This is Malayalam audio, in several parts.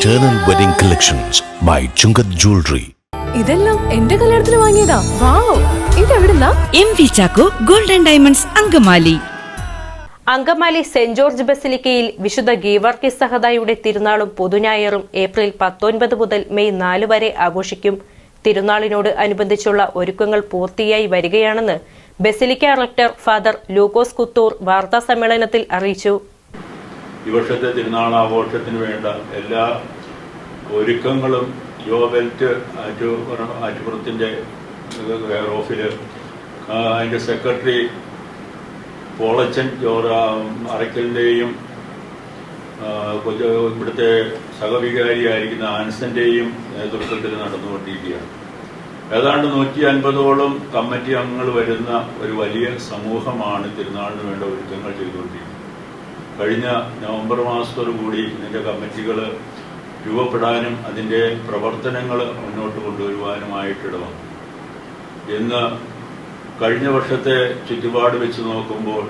Eternal Wedding Collections by Chungat Jewelry. ഇതെല്ലാം എന്റെ കല്യാണത്തിന് വാങ്ങിയതാ. Wow ഇതെവിടുന്നാ? M V Chacko golden diamonds Angamaly. Angamaly saint George ബസിലിക്കയിൽ വിശുദ്ധ ഗീവർക്കി സഹദായുടെ തിരുനാളും പൊതുഞായറും ഏപ്രിൽ പത്തൊൻപത് മുതൽ മെയ് നാല് വരെ ആഘോഷിക്കും. തിരുനാളിനോട് അനുബന്ധിച്ചുള്ള ഒരുക്കങ്ങൾ പൂർത്തിയായി വരികയാണെന്ന് basilica rector father Lukose Kuthur വാർത്താ സമ്മേളനത്തിൽ അറിയിച്ചു. ഈ വർഷത്തെ തിരുനാൾ ആഘോഷത്തിന് വേണ്ട എല്ലാ ഒരുക്കങ്ങളും യോ ബെൽറ്റ് ആറ്റുപുറം ആറ്റുപുറത്തിന്റെ കെയർ ഓഫിൽ അതിന്റെ സെക്രട്ടറി പോളച്ചൻ ജോറ അറയ്ക്കലിന്റെയും ഇവിടുത്തെ സഹവികാരിയായിരിക്കുന്ന ആൻസന്റെയും നേതൃത്വത്തിൽ നടന്നുകൊണ്ടിരിക്കുകയാണ്. ഏതാണ്ട് നൂറ്റി അൻപതോളം കമ്മിറ്റി അംഗങ്ങൾ വരുന്ന ഒരു വലിയ സമൂഹമാണ് തിരുനാളിന് വേണ്ട ഒരുക്കങ്ങൾ ചെയ്തുകൊണ്ടിരിക്കുന്നത്. കഴിഞ്ഞ നവംബർ മാസത്തോടുകൂടി ഇതിന്റെ കമ്മിറ്റികൾ രൂപപ്പെടാനും അതിന്റെ പ്രവർത്തനങ്ങൾ മുന്നോട്ട് കൊണ്ടുവരുവാനുമായിട്ടിട വന്നു ഇന്ന് കഴിഞ്ഞ വർഷത്തെ ചുറ്റുപാട് വെച്ച് നോക്കുമ്പോൾ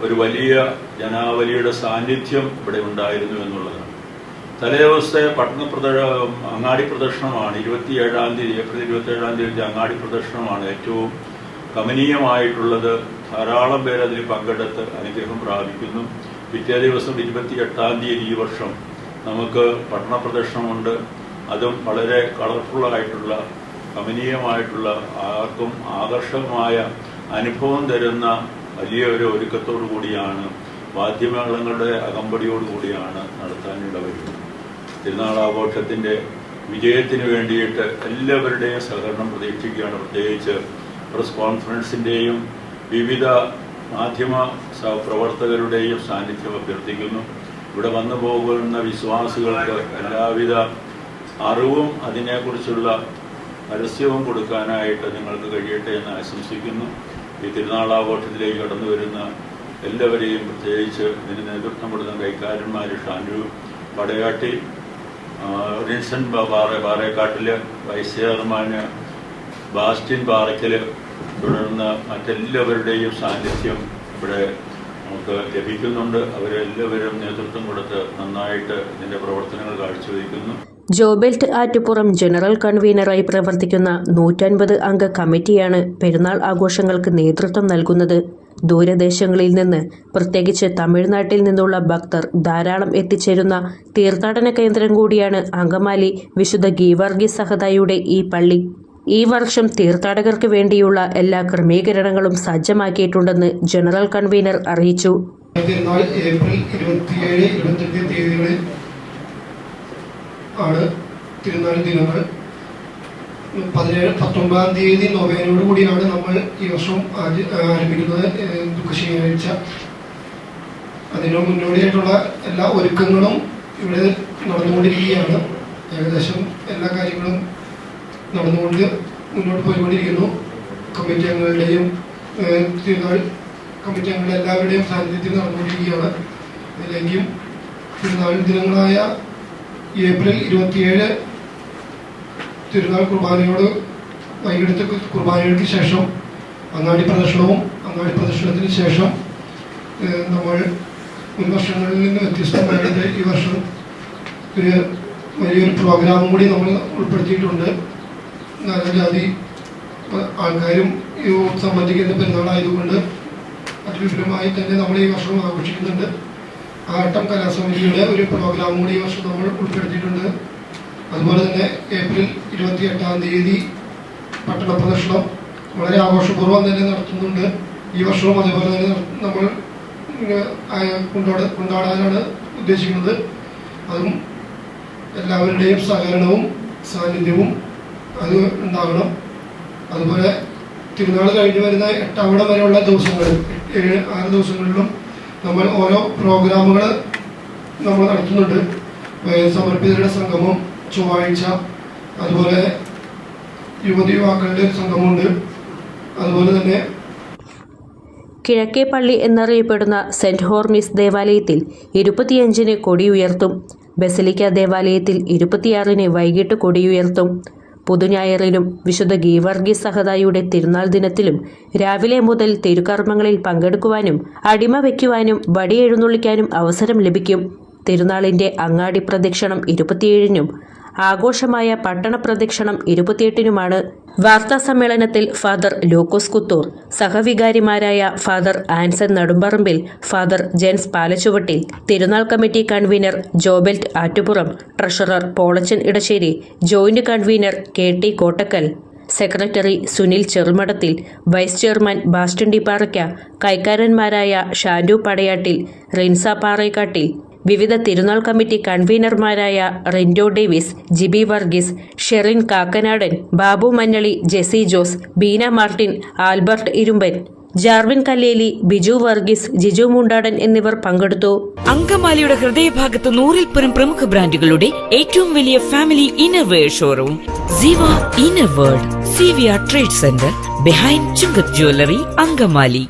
ഒരു വലിയ ജനാവലിയുടെ സാന്നിധ്യം ഇവിടെ ഉണ്ടായിരുന്നു എന്നുള്ളതാണ്. തലേദിവസത്തെ പട്ടണ അങ്ങാടി പ്രദർശനമാണ് ഇരുപത്തിയേഴാം തീയതി ഏപ്രിൽ ഇരുപത്തിയേഴാം തീയതി അങ്ങാടി പ്രദർശനമാണ് ഏറ്റവും കമനീയമായിട്ടുള്ളത് ധാരാളം പേർ അതിൽ പങ്കെടുത്ത് അനുഗ്രഹം പ്രാപിക്കുന്നു. പിറ്റേ ദിവസം ഇരുപത്തി എട്ടാം തീയതി ഈ വർഷം നമുക്ക് പട്ടണ പ്രദർശനമുണ്ട്. അതും വളരെ കളർഫുള്ളായിട്ടുള്ള കമനീയമായിട്ടുള്ള ആർക്കും ആകർഷകമായ അനുഭവം തരുന്ന വലിയ ഒരു ഒരുക്കത്തോടു കൂടിയാണ് വാദ്യമേളങ്ങളുടെ അകമ്പടിയോടു കൂടിയാണ് നടത്താനിട വരുന്നത് തിരുനാളാഘോഷത്തിന്റെ വിജയത്തിന് വേണ്ടിയിട്ട് എല്ലാവരുടെയും സഹകരണം പ്രതീക്ഷിക്കുകയാണ്. പ്രത്യേകിച്ച് പ്രസ് കോൺഫറൻസിന്റെയും വിവിധ മാധ്യമ പ്രവർത്തകരുടെയും സാന്നിധ്യം അഭ്യർത്ഥിക്കുന്നു. ഇവിടെ വന്നു പോകുന്ന വിശ്വാസികൾക്ക് എല്ലാവിധ അറിവും അതിനെക്കുറിച്ചുള്ള പരസ്യവും കൊടുക്കാനായിട്ട് നിങ്ങൾക്ക് കഴിയട്ടെ എന്ന് ആശംസിക്കുന്നു. ഈ തിരുനാളാഘോഷത്തിലേക്ക് കടന്നു വരുന്ന എല്ലാവരെയും പ്രത്യേകിച്ച് ഇതിന് നേതൃത്വം കൊടുക്കുന്ന കൈക്കാരന്മാർ ഷാനു പടയാട്ടി റിൻസൺ പാറ പാറേക്കാട്ടിൽ വൈസ് ചെയർമാന് ബാസ്റ്റിൻ പാറയ്ക്കൽ തുടർന്ന് മറ്റെല്ലാവരുടെയും സാന്നിധ്യം ഇവിടെ നമുക്ക് ലഭിക്കുന്നുണ്ട്. അവരെല്ലാവരും നേതൃത്വം കൊടുത്ത് നന്നായിട്ട് ഇതിന്റെ പ്രവർത്തനങ്ങൾ കാഴ്ചവെക്കുന്നു. ജോബെൽറ്റ് ആറ്റുപുറം ജനറൽ കൺവീനറായി പ്രവർത്തിക്കുന്ന നൂറ്റൻപത് അംഗ കമ്മിറ്റിയാണ് പെരുന്നാൾ ആഘോഷങ്ങൾക്ക് നേതൃത്വം നൽകുന്നത്. ദൂരദേശങ്ങളിൽ നിന്ന് പ്രത്യേകിച്ച് തമിഴ്നാട്ടിൽ നിന്നുള്ള ഭക്തർ ധാരാളം എത്തിച്ചേരുന്ന തീർത്ഥാടന കേന്ദ്രം കൂടിയാണ് അങ്കമാലി വിശുദ്ധ ഗീവർഗീസ് സഹദായുടെ ഈ പള്ളി. ഈ വർഷം തീർത്ഥാടകർക്ക് വേണ്ടിയുള്ള എല്ലാ ക്രമീകരണങ്ങളും സജ്ജമാക്കിയിട്ടുണ്ടെന്ന് ജനറൽ കൺവീനർ അറിയിച്ചു. ഏപ്രിൽ ഇരുപത്തിയേഴ് ഇരുപത്തെട്ട് തീയതികളിൽ ആണ് തിരുനാൾ ദിനങ്ങൾ. പതിനേഴ് പത്തൊമ്പതാം തീയതി നൊവേനോട് കൂടിയാണ് നമ്മൾ ഈ വർഷം ആരംഭിക്കുന്നത് ദുഃഖശനിയാഴ്ച അതിനു മുന്നോടിയായിട്ടുള്ള എല്ലാ ഒരുക്കങ്ങളും ഇവിടെ നടന്നുകൊണ്ടിരിക്കുകയാണ്. ഏകദേശം എല്ലാ കാര്യങ്ങളും നടന്നുകൊണ്ട് മുന്നോട്ട് പോയിക്കൊണ്ടിരിക്കുന്നു. കമ്മിറ്റി അംഗങ്ങളുടെയും തിരുനാൾ കമ്മിറ്റി അംഗങ്ങളുടെ എല്ലാവരുടെയും സാന്നിധ്യത്തിൽ നടന്നുകൊണ്ടിരിക്കുകയാണ്. ഇതിലേക്കും തിരുനാൾ ദിനങ്ങളായ ഏപ്രിൽ ഇരുപത്തിയേഴ് തിരുനാൾ കുർബാനയോട് വൈകിട്ടത്തെ കുർബാനകൾക്ക് ശേഷം അങ്ങാടി പ്രദർശനവും അങ്ങാടി പ്രദർശനത്തിന് ശേഷം നമ്മൾ മുൻ വർഷങ്ങളിൽ നിന്ന് വ്യത്യസ്തമായിട്ട് ഈ വർഷം ഒരു വലിയൊരു പ്രോഗ്രാമും കൂടി നമ്മൾ ഉൾപ്പെടുത്തിയിട്ടുണ്ട്. നാനാജാതി ആൾക്കാരും ഈ സംബന്ധിക്കുന്ന പെരുന്നാളായതുകൊണ്ട് അതിവിപുലമായി തന്നെ നമ്മൾ ഈ വർഷം ആഘോഷിക്കുന്നുണ്ട്. ആട്ടം കലാസമിതിയുടെ ഒരു പ്രോഗ്രാം കൂടി ഈ വർഷം നമ്മൾ ഉൾപ്പെടുത്തിയിട്ടുണ്ട്. അതുപോലെ തന്നെ ഏപ്രിൽ ഇരുപത്തി എട്ടാം തീയതി പട്ടണ പ്രദർശനം വളരെ ആഘോഷപൂർവം തന്നെ നടത്തുന്നുണ്ട്. ഈ വർഷവും അതേപോലെ തന്നെ നമ്മൾ കൊണ്ടാട കൊണ്ടാടാനാണ് ഉദ്ദേശിക്കുന്നത്. അതും എല്ലാവരുടെയും സഹകരണവും സാന്നിധ്യവും അത് ഉണ്ടാകണം. അതുപോലെ തിരുനാൾ കഴിഞ്ഞ് വരുന്ന എട്ടാവടം വരെയുള്ള ദിവസങ്ങളിൽ ഏഴ് ആറ് ദിവസങ്ങളിലും നമ്മൾ ഓരോ പ്രോഗ്രാമുകൾ നമ്മൾ നടത്തുന്നുണ്ട്. സമർപ്പിതരുടെ സംഗമം ചൊവ്വാഴ്ച അതുപോലെ യുവതി യുവാക്കളുടെ സംഗമമുണ്ട്. അതുപോലെ തന്നെ കിഴക്കേ പള്ളി എന്നറിയപ്പെടുന്ന സെന്റ് ഹോർമിസ് ദേവാലയത്തിൽ ഇരുപത്തിയഞ്ചിന് കൊടിയുയർത്തും ബസലിക്ക ദേവാലയത്തിൽ ഇരുപത്തിയാറിന് വൈകിട്ട് കൊടിയുയർത്തും പുതുഞായറിലും വിശുദ്ധ ഗീവർഗീസ് സഹദായുടെ തിരുനാൾ ദിനത്തിലും രാവിലെ മുതൽ തിരുക്കർമ്മങ്ങളിൽ പങ്കെടുക്കുവാനും അടിമ വയ്ക്കുവാനും വടിയെഴുന്നള്ളിക്കാനും അവസരം ലഭിക്കും. തിരുനാളിന്റെ അങ്ങാടി പ്രദക്ഷിണം ഇരുപത്തിയേഴിനും ആഘോഷമായ പട്ടണ പ്രദക്ഷിണം ഇരുപത്തിയെട്ടിനുമാണ് വാർത്താ സമ്മേളനത്തിൽ ഫാദർ ലൂക്കോസ് കുത്തൂർ സഹവികാരിമാരായ father Anson Nadumparambil father gents Palachuvattil തിരുനാൾ committee convener Jobelt Attupuram treasurer Polachan Edassery joint convener K T Kottakkal secretary Sunil Cherumadathil vice chairman Baston ഡിപ്പാറയ്ക്ക കൈക്കാരന്മാരായ ഷാൻഡു പടയാട്ടിൽ റിൻസ പാറേക്കാട്ടിൽ വിവിധ തിരുനാൾ കമ്മിറ്റി കൺവീനർമാരായ Rindo Davis Jibi Varghese Sherin Kakkanadan Babu Manjali Jessy Jose Beena Martin Albert Irumban Jarvin Kalleli Biju Varghese Jiju Mundadan എന്നിവർ പങ്കെടുത്തു. അങ്കമാലിയുടെ ഹൃദയഭാഗത്ത് നൂറിൽ പരം പ്രമുഖ ബ്രാൻഡുകളുടെ ഏറ്റവും വലിയ family innerwear showroom Ziva inner world C V R trade centre behind Chungath jewellery Angamaly.